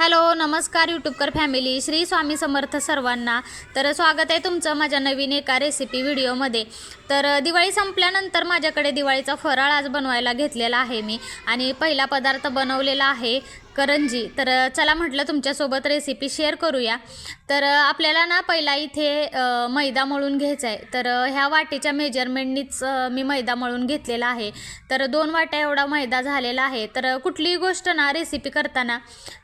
Hello नमस्कार यूट्यूबकर family. Shri Swami Samarth सर्वांना. तर स्वागत आहे तुमचं माझ्या नवीन एका रेसिपी व्हिडिओमध्ये. तर दिवाळी संपल्यानंतर माझ्याकडे दिवाळीचा फराळ आज बनवायला घेतलेला आहे मी. आणि पहिला पदार्थ बनवलेला आहे करंजी. तर चला म्हटलं तुमच्यासोबत रेसिपी शेअर करूया. तर आपल्याला ना पहिला इथे मैदा मळून घ्यायचा आहे तर ह्या वाटीच्या मेजरमेंटनीच मी मैदा मळून घेतलेला आहे. तर दोन वाट्या एवढा मैदा झालेला आहे. तर कुठलीही गोष्ट ना रेसिपी करताना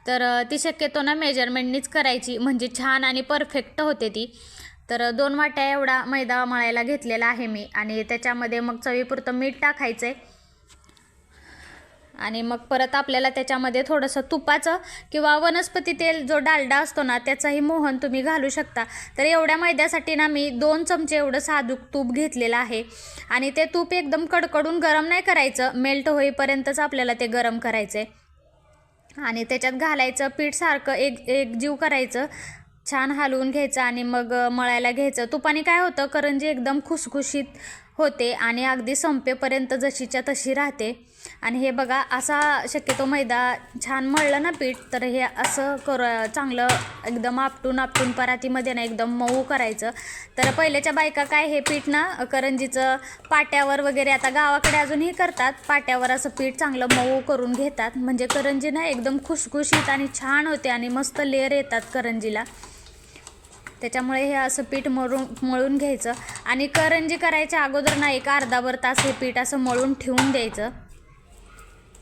तर ती शक्यतो ना मेजरमेंटनीच करायची. म्हणजे छान आणि परफेक्ट होते ती. तर दोन वाट्या एवढा मैदा मळायला घेतलेला आहे मी. आणि त्याच्यामध्ये मग चवीपुरतं मीठ टाकायचं आहे आणि मग परत आपल्याला त्याच्यामध्ये थोडंसं तुपाचं किंवा वनस्पती तेल जो डालडा असतो ना त्याचाही मोहन तुम्ही घालू शकता. तर एवढ्या मैद्यासाठी ना मी दोन चमचे एवढं साजूक तूप घेतलेलं आहे. आणि ते तूप एकदम कडकडून गरम नाही करायचं मेल्ट होईपर्यंतच आपल्याला ते गरम करायचं आहे आणि त्याच्यात घालायचं पीठ सारखं एक एक जीव करायचं छान हलवून घ्यायचं आणि मग मळायला घ्यायचं. तुपाने काय होतं करंजी एकदम खुसखुशीत होते आणि अगदी संपेपर्यंत जशीच्या तशी राहते. आणि हे बघा असा शक्यतो मैदा छान मळलं ना पीठ तर हे असं कर चांगलं एकदम आपटून आपटून परातीमध्ये ना एकदम मऊ करायचं. तर पहिल्याच्या बायका काय हे पीठ ना करंजीचं पाट्यावर वगैरे आता गावाकडे अजूनही करतात. पाट्यावर असं पीठ चांगलं मऊ करून घेतात. म्हणजे करंजी ना एकदम खुसखुशीत आणि छान होते आणि मस्त लेअर येतात करंजीला. त्याच्यामुळे हे असं पीठ मळून मळून घ्यायचं. आणि करंजी करायच्या अगोदर ना एक अर्धाभर तास हे पीठ असं मळून ठेवून द्यायचं.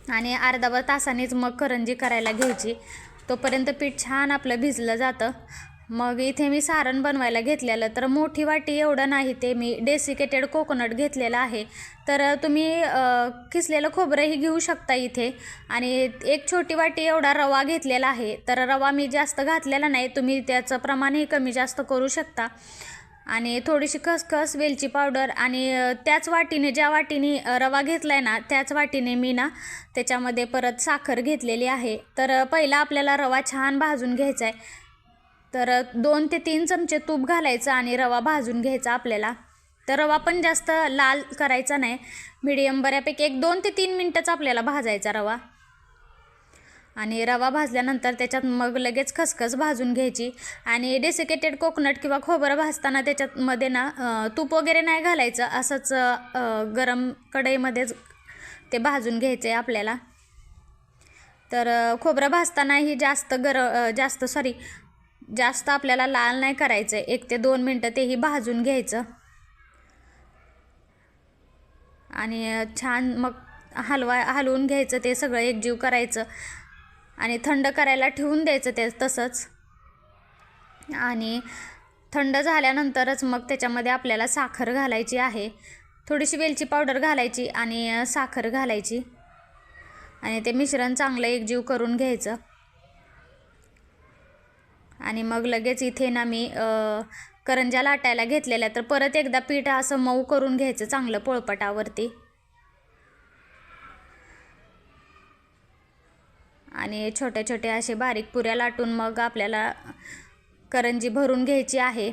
आणि अर्धाभर तासानेच मग करंजी करायला घ्यायची तोपर्यंत पीठ छान आपलं भिजलं जातं. मग इथे मी सारण बनवायला घेतलेलं तर मोठी वाटी एवढं नाही ते मी डेसिकेटेड कोकोनट घेतलेलं आहे. तर तुम्ही किसलेलं खोबरंही घेऊ शकता इथे. आणि एक छोटी वाटी एवढा रवा घेतलेला आहे. तर रवा मी जास्त घातलेला नाही तुम्ही त्याचं प्रमाणही कमी जास्त करू शकता. आणि थोडीशी खसखस वेलची पावडर आणि त्याच वाटीने ज्या वाटीने रवा घेतला आहे ना त्याच वाटीने मी ना त्याच्यामध्ये परत साखर घेतलेली आहे. तर पहिला आपल्याला रवा छान भाजून घ्यायचा आहे तर दोन ते तीन चमचे तूप घालायचं आणि रवा भाजून घ्यायचा आपल्याला. तर रवा पण जास्त लाल करायचा नाही. मिडियम बऱ्यापैकी एक दोन ते तीन मिनटंच आपल्याला भाजायचा रवा. आणि रवा भाजल्यानंतर त्याच्यात मग लगेच खसखस भाजून घ्यायची. आणि डेसिकेटेड कोकोनट किंवा खोबरं भाजताना त्याच्यातमध्ये ना तूप वगैरे नाही घालायचं. असंच गरम कढईमध्येच ते भाजून घ्यायचं आहे आपल्याला. तर खोबरं भाजतानाही जास्त गर जास्त सॉरी जास्त आपल्याला लाल नाही करायचं आहे एक ते दोन मिनटं तेही भाजून घ्यायचं. आणि छान मग हलवा हलवून घ्यायचं ते सगळं एकजीव करायचं. आणि थंड करायला ठेवून द्यायचं ते तसंच. आणि थंड झाल्यानंतरच मग त्याच्यामध्ये आपल्याला साखर घालायची आहे. थोडीशी वेलची पावडर घालायची आणि साखर घालायची. आणि ते मिश्रण चांगलं एकजीव करून घ्यायचं. आणि मग लगेच इथे ना मी करंजा करंज्या लाटायला घेतलेल्या तर परत एकदा पीठ असं मऊ करून घ्यायचं चांगलं पोळपटावरती. आणि छोट्या छोट्या असे बारीक पुऱ्या लाटून मग आपल्याला करंजी भरून घ्यायची आहे.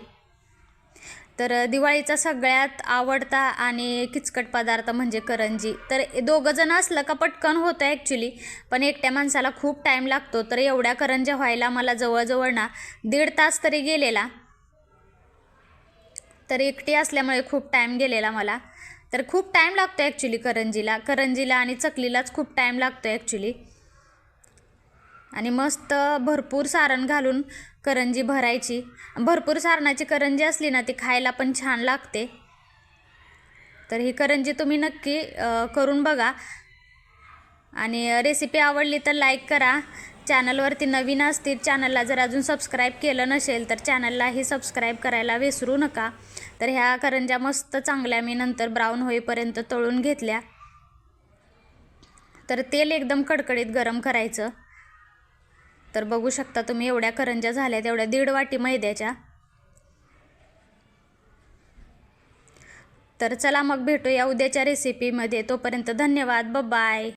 तर दिवाळीचा सगळ्यात आवडता आणि किचकट पदार्थ म्हणजे करंजी. तर दोघं जण असलं का पटकन होतं ॲक्च्युली पण एकट्या माणसाला खूप टाईम लागतो. तर एवढ्या करंज्या व्हायला मला जवळजवळ ना दीड तास तरी गेलेला. तर एकटी असल्यामुळे खूप टाईम गेलेला मला. तर खूप टाईम लागतो ॲक्च्युली करंजीला. करंजीला आणि चकलीलाच खूप टाईम लागतो ॲक्च्युली आणि मस्त भरपूर सारण घालून करंजी भरायची. भरपूर सारणाची करंजी असली ना ती खायला पण छान लागते. तर ही करंजी तुम्ही नक्की करून बघा. आणि रेसिपी आवडली तर लाईक करा. चॅनलवरती नवीन असतील चॅनलला जर अजून सबस्क्राईब केलं नसेल तर चॅनललाही सबस्क्राईब करायला विसरू नका. तर ह्या करंज्या मस्त चांगल्या मी नंतर ब्राऊन होईपर्यंत तळून घेतल्या. तर तेल एकदम कडकडीत गरम करायचं. तर बघू शकता तुम्ही एवढ्या करंज्या झाल्या तेवढ्या दीड वाटी मैद्याच्या. तर चला मग भेटूया उद्याच्या रेसिपीमध्ये तोपर्यंत धन्यवाद. बाय